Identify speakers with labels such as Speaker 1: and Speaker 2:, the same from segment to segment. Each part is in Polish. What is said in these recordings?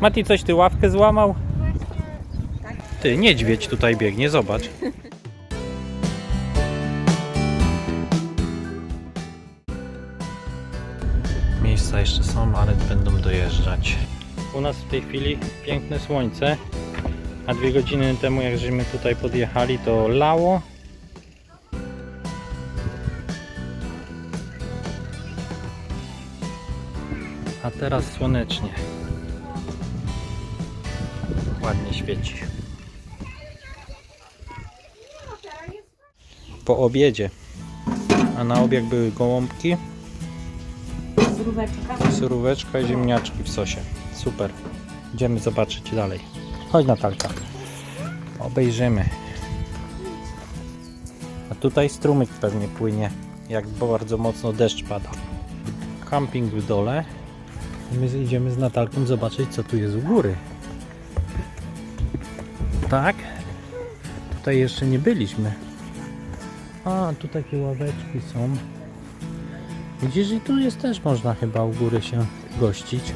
Speaker 1: Mati, coś ty ławkę złamał? Ty, niedźwiedź tutaj biegnie, zobacz. Miejsca jeszcze są, ale będą dojeżdżać. U nas w tej chwili piękne słońce, a dwie godziny temu jak żeśmy tutaj podjechali to lało. A teraz słonecznie. Ładnie świeci. Po obiedzie. A na obieg były gołąbki,
Speaker 2: Zróweczka.
Speaker 1: suróweczka i ziemniaczki w sosie. Super. Idziemy zobaczyć dalej. Chodź Natalka. Obejrzymy. A tutaj strumyk pewnie płynie, jak bardzo mocno deszcz pada. Camping w dole. My idziemy z Natalką zobaczyć, co tu jest u góry. Tak? Tutaj jeszcze nie byliśmy. A, tu takie ławeczki są. Widzisz, i tu jest też można chyba u góry się gościć.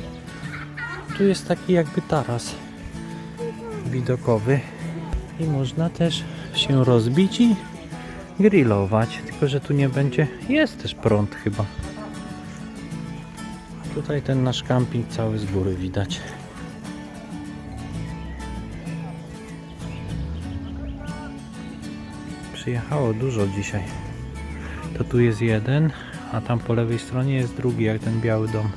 Speaker 1: Tu jest taki jakby taras widokowy i można też się rozbić i grillować, tylko że tu nie będzie, jest też prąd chyba. Tutaj ten nasz camping cały z góry widać. Przyjechało dużo dzisiaj. To tu jest jeden, a tam po lewej stronie jest drugi, jak ten biały dom.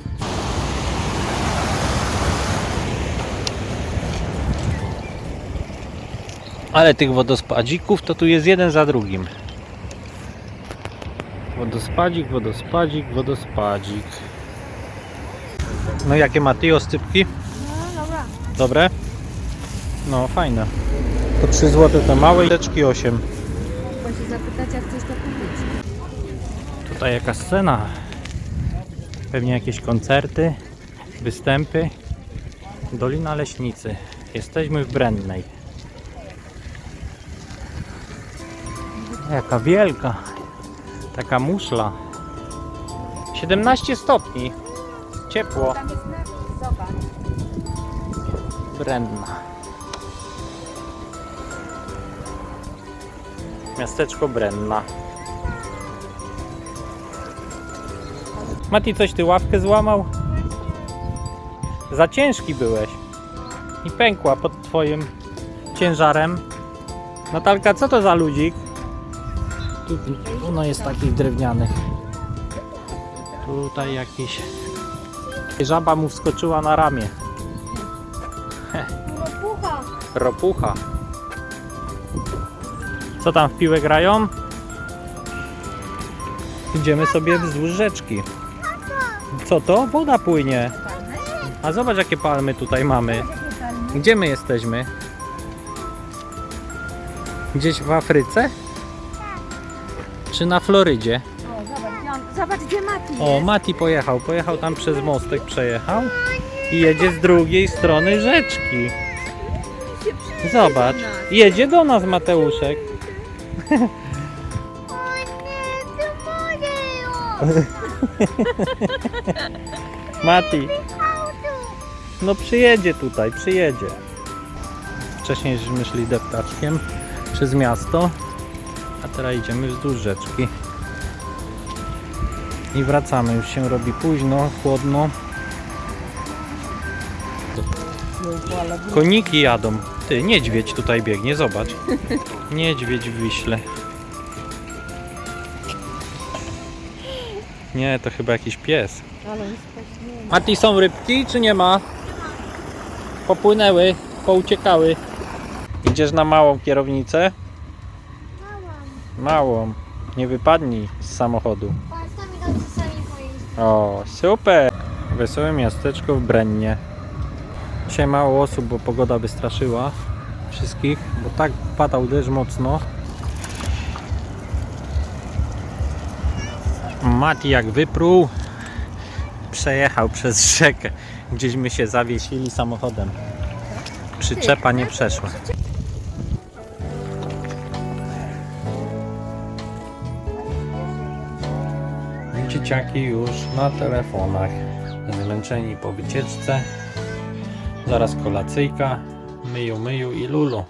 Speaker 1: Ale tych wodospadzików to tu jest jeden za drugim. Wodospadzik, wodospadzik, wodospadzik. No jakie ma ty oscypki?
Speaker 2: No dobra.
Speaker 1: Dobre? No fajne. To 3 zł te małe teczki 8.
Speaker 2: Zapytać, jak chcesz to kupić.
Speaker 1: Tutaj jaka scena? Pewnie jakieś koncerty, występy. Dolina Leśnicy. Jesteśmy w Brennej. Jaka wielka. Taka muszla. 17 stopni. Ciepło.
Speaker 2: Tam jest napis, zobacz.
Speaker 1: Brenna. Miasteczko Brenna. Mati, coś ty ławkę złamał? Za ciężki byłeś. I pękła pod twoim ciężarem. Natalka, co to za ludzik? Tu, no jest takich drewnianych. Tutaj jakiś... Żaba mu wskoczyła na ramię.
Speaker 2: Ropucha.
Speaker 1: Ropucha. Co tam w piłę grają? Idziemy sobie wzdłuż rzeczki. Co to? Woda płynie. A zobacz jakie palmy tutaj mamy. Gdzie my jesteśmy? Gdzieś w Afryce? Czy na Florydzie?
Speaker 2: O, zobacz, gdzie on, zobacz, gdzie Mati
Speaker 1: O. Mati pojechał. Pojechał tam przez mostek, przejechał i jedzie z drugiej strony rzeczki. Zobacz, jedzie do nas Mateuszek. Mati. No przyjedzie tutaj, przyjedzie. Wcześniej żeśmy szli deptaczkiem przez miasto, a teraz idziemy wzdłuż rzeczki. I wracamy, już się robi późno, chłodno. Koniki jadą. Ty, niedźwiedź tutaj biegnie, zobacz. Niedźwiedź w Wiśle. Nie, to chyba jakiś pies.
Speaker 2: Ale.
Speaker 1: Mati, są rybki, czy nie ma? Popłynęły, pouciekały. Idziesz na małą kierownicę? Małą. Nie wypadnij z samochodu. O, super! Wesołe miasteczko w Brennie. Dzisiaj mało osób, bo pogoda wystraszyła wszystkich, bo tak padał deszcz mocno. Mati jak wypruł, przejechał przez rzekę. Gdzieśmy się zawiesili samochodem. Przyczepa nie przeszła. Dzieciaki już na telefonach. Zmęczeni po wycieczce. Zaraz kolacyjka. Myju, myju i lulu.